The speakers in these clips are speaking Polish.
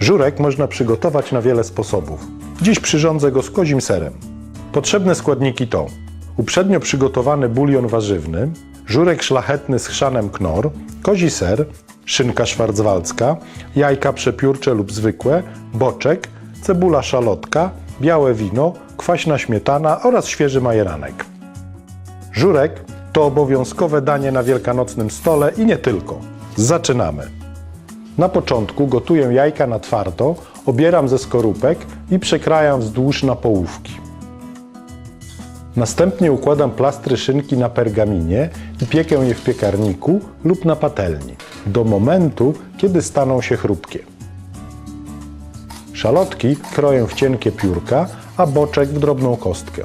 Żurek można przygotować na wiele sposobów. Dziś przyrządzę go z kozim serem. Potrzebne składniki to uprzednio przygotowany bulion warzywny, żurek szlachetny z chrzanem knor, kozi ser, szynka szwarcwaldzka, jajka przepiórcze lub zwykłe, boczek, cebula szalotka, białe wino, kwaśna śmietana oraz świeży majeranek. Żurek to obowiązkowe danie na wielkanocnym stole i nie tylko. Zaczynamy. Na początku gotuję jajka na twardo, obieram ze skorupek i przekrajam wzdłuż na połówki. Następnie układam plastry szynki na pergaminie i piekę je w piekarniku lub na patelni, do momentu, kiedy staną się chrupkie. Szalotki kroję w cienkie piórka, a boczek w drobną kostkę.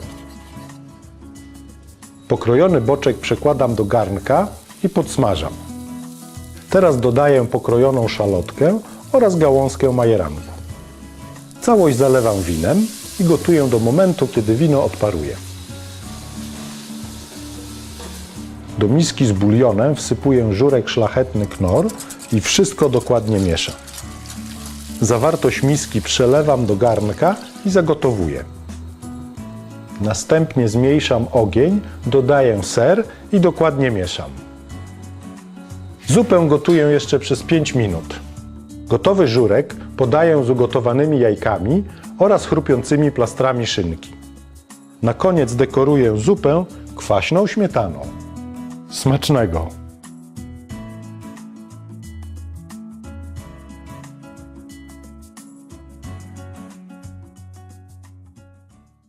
Pokrojony boczek przekładam do garnka i podsmażam. Teraz dodaję pokrojoną szalotkę oraz gałązkę majeranku. Całość zalewam winem i gotuję do momentu, kiedy wino odparuje. Do miski z bulionem wsypuję żurek szlachetny knor i wszystko dokładnie mieszam. Zawartość miski przelewam do garnka i zagotowuję. Następnie zmniejszam ogień, dodaję ser i dokładnie mieszam. Zupę gotuję jeszcze przez 5 minut. Gotowy żurek podaję z ugotowanymi jajkami oraz chrupiącymi plastrami szynki. Na koniec dekoruję zupę kwaśną śmietaną. Smacznego!